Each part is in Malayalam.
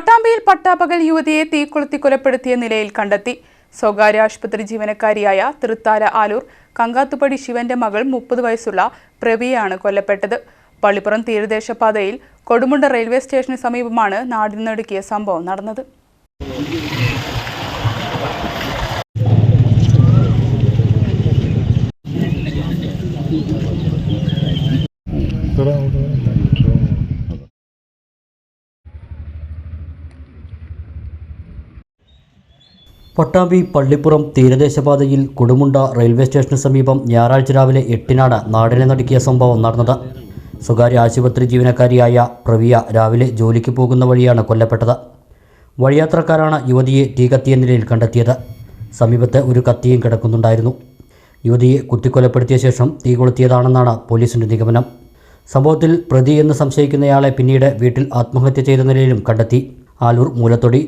പട്ടാമ്പിയിൽ പട്ടാപ്പകൽ യുവതിയെ തീക്കൊളുത്തി കൊലപ്പെടുത്തിയ നിലയിൽ കണ്ടെത്തി. സ്വകാര്യ ആശുപത്രി ജീവനക്കാരിയായ തൃത്താല ആലൂർ കങ്കാത്തുപടി ശിവന്റെ മകൾ മുപ്പത് വയസ്സുള്ള പ്രവിയാണ് കൊല്ലപ്പെട്ടത്. പള്ളിപ്പുറം തീരദേശപാതയിൽ കൊടുമുണ്ട റെയിൽവേ സ്റ്റേഷന് സമീപമാണ് നാടിനടുക്കിയ സംഭവം നടന്നത്. പട്ടാമ്പി പള്ളിപ്പുറം തീരദേശപാതയിൽ കൊടുമുണ്ട റെയിൽവേ സ്റ്റേഷന് സമീപം ഞായറാഴ്ച രാവിലെ എട്ടിനാണ് നാടിനെ നടുക്കിയ സംഭവം നടന്നത്. സ്വകാര്യ ആശുപത്രി ജീവനക്കാരിയായ പ്രവിയ രാവിലെ ജോലിക്ക് പോകുന്ന വഴിയാണ് കൊല്ലപ്പെട്ടത്. വഴിയാത്രക്കാരാണ് യുവതിയെ തീ കത്തിയ നിലയിൽ കണ്ടെത്തിയത്. സമീപത്ത് ഒരു കത്തിയും കിടക്കുന്നുണ്ടായിരുന്നു. യുവതിയെ കുത്തിക്കൊലപ്പെടുത്തിയ ശേഷം തീ കൊളുത്തിയതാണെന്നാണ് പോലീസിന്റെ നിഗമനം. സംഭവത്തിൽ പ്രതി എന്ന് സംശയിക്കുന്നയാളെ പിന്നീട് വീട്ടിൽ ആത്മഹത്യ ചെയ്ത നിലയിലും കണ്ടെത്തി. ആലൂർ മൂലത്തൊടി.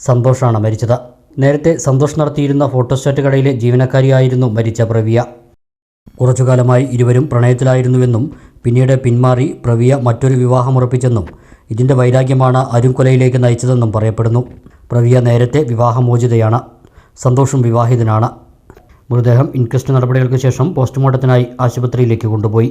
സന്തോഷാണ് മരിച്ചത്. നേരത്തെ സന്തോഷ് നടത്തിയിരുന്ന ഫോട്ടോസ്റ്റാറ്റ് കടയിലെ ജീവനക്കാരിയായിരുന്നു മരിച്ച പ്രവിയ. കുറച്ചുകാലമായി ഇരുവരും പ്രണയത്തിലായിരുന്നുവെന്നും പിന്നീട് പിന്മാറി പ്രവിയ മറ്റൊരു വിവാഹമുറപ്പിച്ചെന്നും ഇതിന്റെ വൈരാഗ്യമാണ് അരുംകൊലയിലേക്ക് നയിച്ചതെന്നും പറയപ്പെടുന്നു. പ്രവിയ നേരത്തെ വിവാഹമോചിതയാണ്. സന്തോഷം വിവാഹിതനാണ്. മൃതദേഹം ഇൻക്വസ്റ്റ് നടപടികൾക്ക് ശേഷം പോസ്റ്റ്മോർട്ടത്തിനായി ആശുപത്രിയിലേക്ക് കൊണ്ടുപോയി.